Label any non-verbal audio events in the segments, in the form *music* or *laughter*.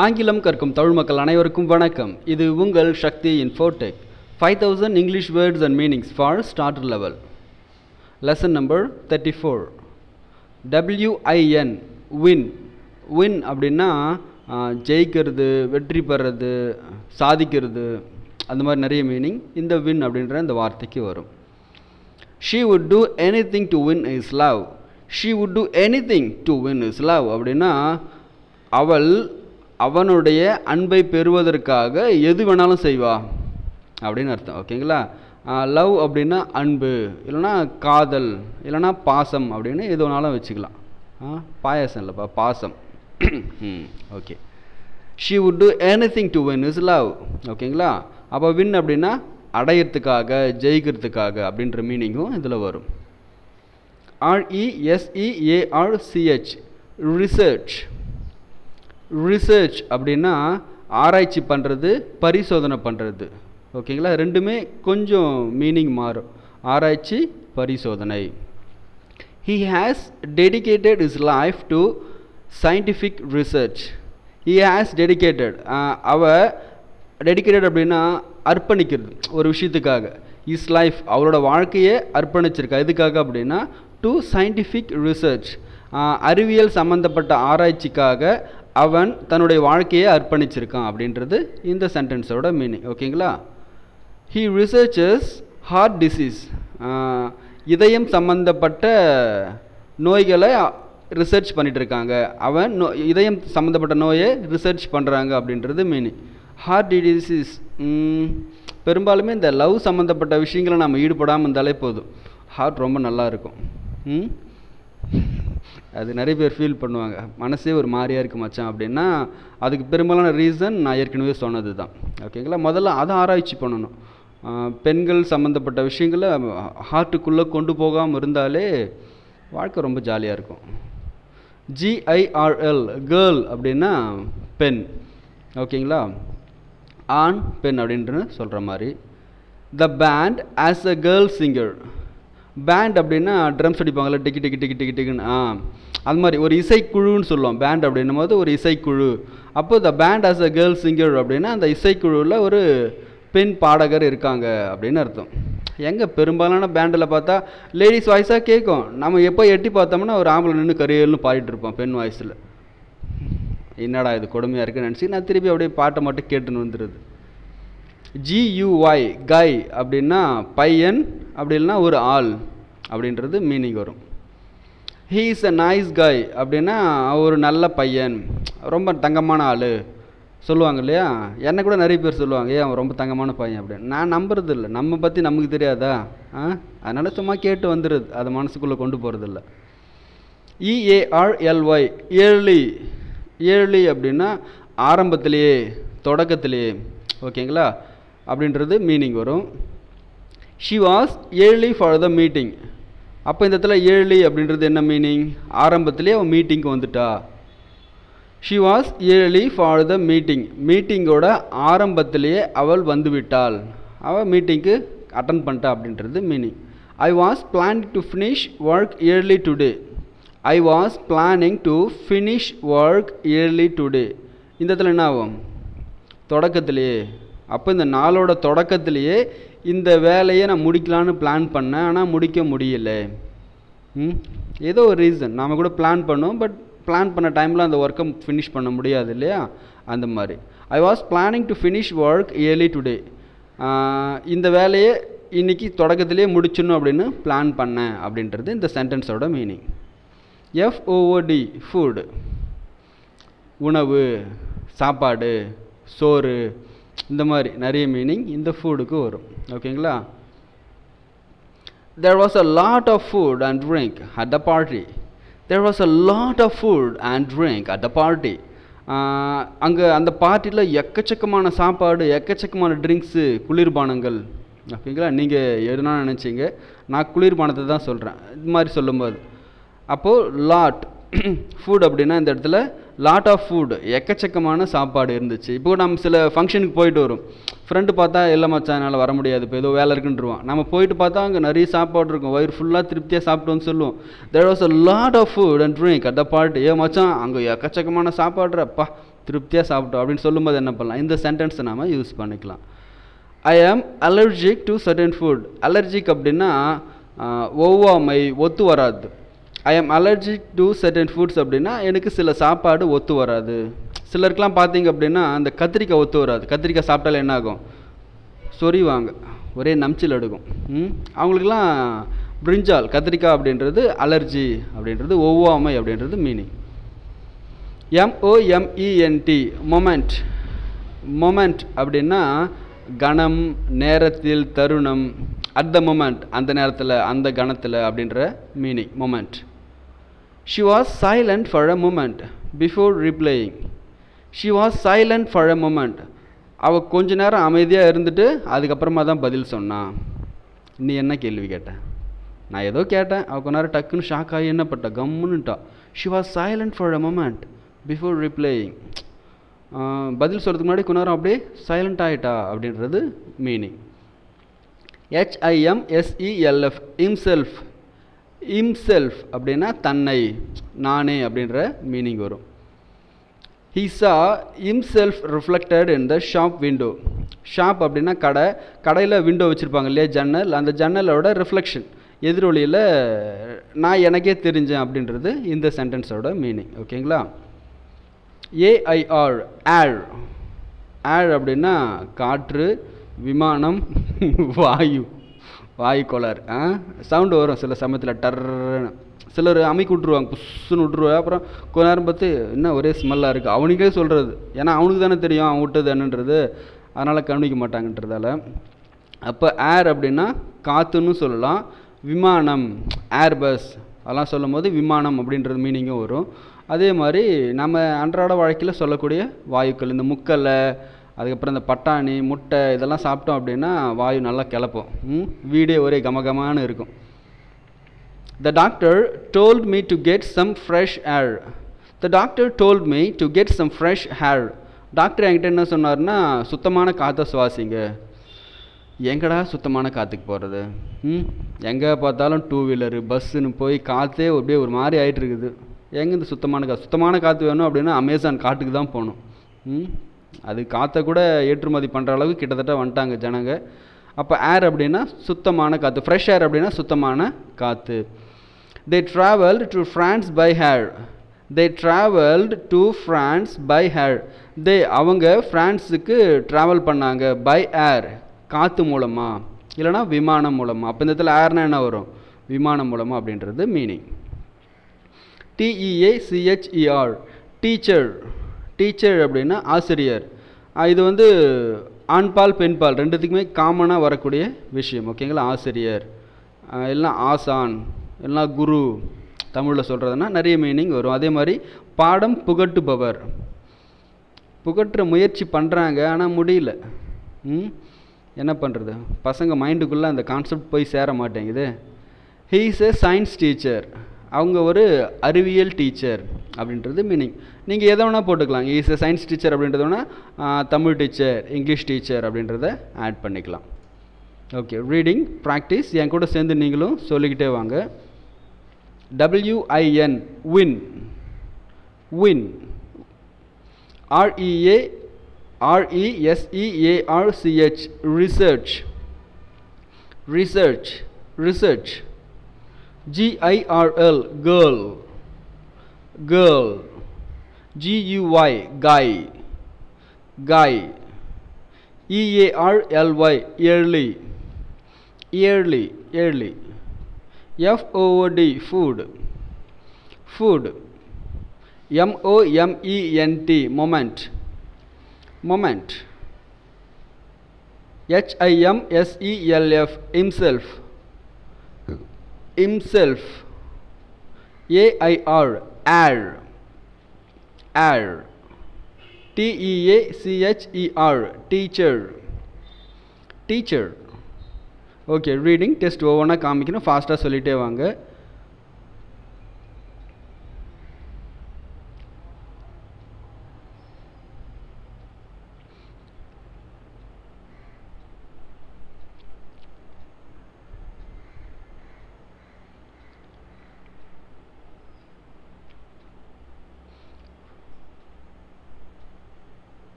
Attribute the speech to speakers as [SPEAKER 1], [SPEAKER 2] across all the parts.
[SPEAKER 1] ஆங்கிலம் கற்கும் தமிழ் மக்கள் அனைவருக்கும் வணக்கம். இது உங்கள் Sakthi Infotech five thousand English words and meanings for starter level lesson number thirty four W I N win win அப்படின்னா ஜெயிக்கிறது வெற்றி பெறது சாதிக்கிறது அந்த மாதிரி நிறைய மீனிங் இந்த வின் அப்படின்ற இந்த வார்த்தைக்கு வரும். She would do anything to win is love she would do anything to win is love அப்படின்னா அவள் அவனுடைய அன்பை பெறுவதற்காக எது வேணாலும் செய்வா. அப்படின்னு அர்த்தம். ஓகேங்களா? லவ் அப்படின்னா அன்பு. இல்லைன்னா காதல். இல்லைன்னா பாசம் அப்படின்னு எது வேணாலும் வச்சுக்கலாம். ஆ, பாயாசம் இல்லைப்பா பாசம். Okay. She would do anything to win is love ஓகேங்களா? அப்போ வின் அப்படின்னா அடையிறதுக்காக ஜெயிக்கிறதுக்காக அப்படின்ற மீனிங்கும் இதில் வரும். ஆர்இஎஸ்இஏஆர்சிஹெச் ரிசர்ச் ரிசர்ச் அப்படின்னா ஆராய்ச்சி பண்ணுறது பரிசோதனை பண்ணுறது ஓகேங்களா? ரெண்டுமே கொஞ்சம் மீனிங் மாறும். ஆராய்ச்சி பரிசோதனை. He has dedicated is life to scientific research he has dedicated அவ டெடிகேட்டட் அப்படின்னா அர்ப்பணிக்கிறது ஒரு விஷயத்துக்காக. இஸ் லைஃப் அவரோட வாழ்க்கையை அர்ப்பணிச்சிருக்கா. எதுக்காக அப்படின்னா டு சயின்டிஃபிக் ரிசர்ச் அறிவியல் சம்மந்தப்பட்ட ஆராய்ச்சிக்காக அவன் தன்னுடைய வாழ்க்கையை அர்ப்பணிச்சிருக்கான் அப்படின்றது இந்த சென்டென்ஸோட மீனிங் ஓகேங்களா ஹீ ரிசர்ச்சஸ் ஹார்ட் டிசீஸ் இதயம் சம்பந்தப்பட்ட நோய்களை ரிசர்ச் பண்ணிட்டு இருக்காங்க அவன் நோ இதயம் சம்மந்தப்பட்ட நோயை ரிசர்ச் பண்ணுறாங்க அப்படின்றது மீனிங் ஹார்ட் டிசீஸ் பெரும்பாலுமே இந்த லவ் சம்மந்தப்பட்ட விஷயங்களை நம்ம ஈடுபடாமல் இருந்தாலே போதும். ஹார்ட் ரொம்ப நல்லா இருக்கும். ம்? அது நிறைய பேர் ஃபீல் பண்ணுவாங்க. மனசே ஒரு மாதிரியாக இருக்கு மச்சான் அப்படின்னா அதுக்கு பெரும்பாலான ரீசன் நான் ஏற்கனவே சொன்னது தான் ஓகேங்களா முதல்ல அதை ஆராய்ச்சி பண்ணணும். பெண்கள் சம்மந்தப்பட்ட விஷயங்களை ஹார்ட்டுக்குள்ளே கொண்டு போகாமல் இருந்தாலே வாழ்க்கை ரொம்ப ஜாலியாக இருக்கும். ஜிஐஆர்எல் கேர்ள் அப்படின்னா பெண். ஓகேங்களா ஆண் பெண் அப்படின்ட்டு சொல்கிற மாதிரி. The band as a girl singer band அப்படின்னா ட்ரம்ஸ் அடிப்பாங்கள்ல டிக்கி டிக்கி டிக்கி டிக்கி டிக்குன்னு. ஆ அது மாதிரி ஒரு இசைக்குழுன்னு சொல்லுவோம். பேண்ட் அப்படின்னும் போது ஒரு இசைக்குழு. அப்போ the band has a girl singer அப்படின்னா அந்த இசைக்குழுவில் ஒரு பெண் பாடகர் இருக்காங்க அப்படின்னு அர்த்தம். எங்கே பெரும்பாலான பேண்டில் பார்த்தா லேடிஸ் வாய்ஸாக கேட்கும். நம்ம எப்போ எட்டி பார்த்தோம்னா ஒரு ஆம்பளை நின்று கரியல்னு பாடிட்டு இருப்போம் பெண் வாய்ஸில் என்னடா இது கொடுமையாக இருக்குன்னு நினச்சி நான் திருப்பி அப்படியே பாட்டை மட்டும் கேட்டுன்னு வந்துடுது ஜியூஒய் கை அப்படின்னா பையன் அப்படின்னா ஒரு ஆள் அப்படின்றது மீனிங் வரும். He is a nice guy அப்படின்னா ஒரு நல்ல பையன் ரொம்ப தங்கமான ஆள் சொல்லுவாங்க இல்லையா? என்னை கூட நிறைய பேர் சொல்லுவாங்க ஏன் அவன் ரொம்ப தங்கமான பையன் அப்படின்னு. நான் நம்புறது இல்லை நம்ம பற்றி நமக்கு தெரியாதா? ஆ? அதனால் சும்மா கேட்டு வந்துடுது அதை மனசுக்குள்ளே கொண்டு போகிறதில்ல இஏஆர்எல்ஒய் ஏர்லி ஏர்லி அப்படின்னா ஆரம்பத்திலேயே தொடக்கத்திலேயே ஓகேங்களா? அப்படின்றது மீனிங் வரும். She was early for the meeting அப்போ இந்த இடத்துல ஏர்லி அப்படின்றது என்ன மீனிங் ஆரம்பத்திலே அவன் மீட்டிங்க்கு வந்துட்டா. She was early for the meeting மீட்டிங்கோட ஆரம்பத்திலேயே அவள் வந்துவிட்டாள் அவள் மீட்டிங்க்கு அட்டன் பண்ணிட்டா அப்படின்றது meaning I was planning to finish work early today I was planning to finish work early today இந்த இடத்துல என்ன ஆகும்? தொடக்கத்திலேயே. அப்போ இந்த நாளோட தொடக்கத்திலேயே இந்த வேலையை நான் முடிக்கலான்னு பிளான் பண்ணேன். ஆனால் முடிக்க முடியல. ஏதோ ஒரு ரீசன் நாம் கூட பிளான் பண்ணோம் பட் பிளான் பண்ண டைமில் அந்த ஒர்க்கை ஃபினிஷ் பண்ண முடியாது இல்லையா? அந்த மாதிரி. I was planning to finish work early today இந்த வேலையை இன்னைக்கு தொடக்கத்திலே முடிச்சிடணும் அப்படின்னு பிளான் பண்ணேன் அப்படின்றது இந்த சென்டென்ஸோட மீனிங் எஃப்ஓஓடி ஃபுட் உணவு சாப்பாடு சோறு இந்த மாதிரி நிறைய மீனிங் இந்த ஃபுட்டுக்கு வரும். ஓகேங்களா there was a lot of food and drink at the party there was a lot of food and drink at the party அங்கே அந்த பார்ட்டியில் எக்கச்சக்கமான சாப்பாடு எக்கச்சக்கமான ட்ரிங்க்ஸு குளிர்பானங்கள். ஓகேங்களா நீங்கள் எதுனா நினச்சிங்க. நான் குளிர்பானத்தை தான் சொல்கிறேன் இது மாதிரி சொல்லும்போது. அப்போது லாட் *clears throat* ஃபுட் அப்படின்னா இந்த இடத்துல லாட் ஆஃப் ஃபுட் எக்கச்சக்கமான சாப்பாடு இருந்துச்சு. இப்போ நம்ம சில ஃபங்க்ஷனுக்கு போயிட்டு வரும். ஃப்ரெண்டு பார்த்தா இல்லை மச்சான் என்னால் வர முடியாது. இப்போ ஏதோ வேலை இருக்குன்றுவான். நம்ம போயிட்டு பார்த்தா அங்கே நிறைய சாப்பாடு இருக்கும். வயிறு ஃபுல்லாக திருப்தியாக சாப்பிட்டோன்னு சொல்லுவோம். There was a lot of food and drink at the party ஏ மச்சான் அங்கே எக்கச்சக்கமான சாப்பாடுறப்பா திருப்தியாக சாப்பிட்டோம். அப்படின்னு சொல்லும்போது என்ன பண்ணலாம்? இந்த சென்டென்ஸை நாம் யூஸ் பண்ணிக்கலாம். I am allergic to certain food allergic அப்படின்னா ஒவ்வாமை ஒத்து வராது. ஐ am allergic to certain foods அப்படின்னா எனக்கு சில சாப்பாடு ஒத்து வராது. சிலருக்குலாம் பார்த்தீங்க அப்படின்னா அந்த கத்திரிக்காய் ஒத்து வராது. கத்திரிக்காய் சாப்பிட்டாலே என்ன ஆகும்? சொறிவாங்க ஒரே நம்ச்சில் எடுக்கும். அவங்களுக்குலாம் பிரிஞ்சால் கத்திரிக்காய் அப்படின்றது அலர்ஜி அப்படின்றது ஒவ்வாமை அப்படின்றது மீனிங் எம்ஓஎம்இஎன்டி மொமெண்ட் மொமெண்ட் அப்படின்னா கணம் நேரத்தில் தருணம் அட் த மொமெண்ட் அந்த நேரத்தில் அந்த கணத்தில் அப்படின்ற meaning moment she was silent for a moment before replying she was silent for a moment அவள் கொஞ்ச நேரம் அமைதியாக இருந்துட்டு அதுக்கப்புறமா தான் பதில் சொன்னான் நீ என்ன கேள்வி கேட்டேன் நான் ஏதோ கேட்டேன். அவள் கொஞ்ச நேரம் டக்குன்னு ஷாக் ஆகி என்ன பட்டா கம்முன்னுட்டா. She was silent for a moment before replying பதில் சொல்கிறதுக்கு முன்னாடி கொஞ்ச நேரம் அப்படியே சைலண்ட் ஆகிட்டா அப்படின்றது மீனிங் ஹெச்ஐஎம்எஸ்இஎல்எஃப் இம்செல்ஃப் இம்செல்ஃப் அப்படின்னா தன்னை நானே அப்படின்ற மீனிங் வரும். He saw himself reflected in the shop window shop அப்படின்னா கடை கடையில் விண்டோ வச்சுருப்பாங்க இல்லையா ஜன்னல்? அந்த ஜன்னலோட ரிஃப்ளெக்ஷன் எதிரொலியில் நான் எனக்கே தெரிஞ்சேன் அப்படின்றது இந்த சென்டென்ஸோட மீனிங் ஓகேங்களா? ஏஐஆர் ஏர் ஏர் அப்படின்னா காற்று விமானம் *laughs* வாயு. வாயு ஆ? சவுண்டு வரும் சில சமயத்தில் டர்ன்னு சிலர் அமைக்கி விட்ருவாங்க புஷ்ஷுன்னு விட்ருவா அப்புறம் கொஞ்ச நேரம் பார்த்து என்ன ஒரே ஸ்மெல்லாக இருக்குது அவனுக்கே சொல்கிறது ஏன்னா அவனுக்கு தானே தெரியும் அவன் விட்டது என்னன்றது. அதனால் கவனிக்க மாட்டாங்கன்றதால. அப்போ ஏர் அப்படின்னா காற்றுன்னு சொல்லலாம். விமானம் ஏர் பஸ் அதெல்லாம் சொல்லும் போது விமானம் அப்படின்றது மீனிங்கும் வரும். அதே மாதிரி நம்ம அன்றாட வாழ்க்கையில் சொல்லக்கூடிய வாயுக்கள் இந்த முக்கல்லை அதுக்கப்புறம் இந்த பட்டாணி முட்டை இதெல்லாம் சாப்பிட்டோம் அப்படின்னா வாயு நல்லா கிளப்போம். ம்? வீடே ஒரே கமகமான்னு இருக்கும். The doctor told me to get some fresh air the doctor told me to get some fresh air doctor என்கிட்ட என்ன சொன்னார்னா சுத்தமான காற்றை சுவாசிங்க. எங்கடா சுத்தமான காற்றுக்கு போகிறது ம்? எங்கே பார்த்தாலும் டூ வீலரு பஸ்ஸுன்னு போய் காற்றே அப்படியே ஒரு மாதிரி ஆயிட்டு இருக்குது. எங்கே இந்த சுத்தமான காற்று சுத்தமான காற்று வேணும் அப்படின்னா அமேசான் காட்டுக்கு தான் போகணும். ம்? அது காற்றை கூட ஏற்றுமதி பண்ணுற அளவுக்கு கிட்டத்தட்ட வந்துட்டாங்க ஜனங்க. அப்போ ஏர் அப்படின்னா சுத்தமான காற்று ஃப்ரெஷ் ஏர் அப்படின்னா சுத்தமான காற்று they travelled to France by air they travelled to France by air they அவங்க ஃப்ரான்ஸுக்கு ட்ராவல் பண்ணாங்க பை ஏர் காற்று மூலமா. இல்லைனா விமானம் மூலமாக அப்போ இந்த இடத்துல ஏர்னா என்ன வரும்? விமானம் மூலமாக அப்படின்றது meaning T E A C H E R teacher teacher அப்படின்னா ஆசிரியர். இது வந்து ஆண்பால் பெண்பால் ரெண்டுத்துக்குமே காமனாக வரக்கூடிய விஷயம். ஓகேங்களா ஆசிரியர். எல்லாம் ஆசான் எல்லாம் குரு தமிழில் சொல்கிறதுனா நிறைய மீனிங் வரும். அதே மாதிரி பாடம் புகட்டுபவர். புகட்டுற முயற்சி பண்ணுறாங்க ஆனால் முடியல. ம்? என்ன பண்ணுறது பசங்க மைண்டுக்குள்ளே அந்த கான்செப்ட் போய் சேர மாட்டேங்குது. He is a science teacher அவங்க ஒரு அறிவியல் டீச்சர் அப்படின்றது மீனிங் நீங்கள் எதை வேணால் போட்டுக்கலாம். இஸ் எ சயின்ஸ் டீச்சர் அப்படின்றத வேணால் தமிழ் டீச்சர் இங்கிலீஷ் டீச்சர் அப்படின்றத ஆட் பண்ணிக்கலாம். ஓகே ரீடிங் ப்ராக்டிஸ் என் கூட சேர்ந்து நீங்களும் சொல்லிக்கிட்டே வாங்க. W I N win win REA ஆர்இஎஸ்இஏஆர்சிஹெச் research research research GIRL girl girl. G U Y guy. Guy. E A R L Y yearly. Yearly yearly. Food, food. Food. M O M E N T moment. Moment. H I M S E L F himself. Himself. A I R. ஏழ் ஏழ் T E A C H E R teacher teacher okay reading test ஒவ்வொன்றா காமிக்கணும். ஃபாஸ்ட்டாக சொல்லிகிட்டே வாங்க.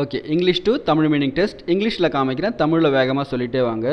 [SPEAKER 1] Okay English to Tamil meaning test இங்கிலீஷில் காமிக்கிறேன். தமிழில் வேகமாக சொல்லிகிட்டே வாங்க.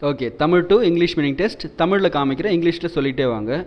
[SPEAKER 1] Okay Tamil to English meaning test தமிழில் காமிக்கிறேன் இங்கிலீஷில் சொல்லிகிட்டே வாங்க.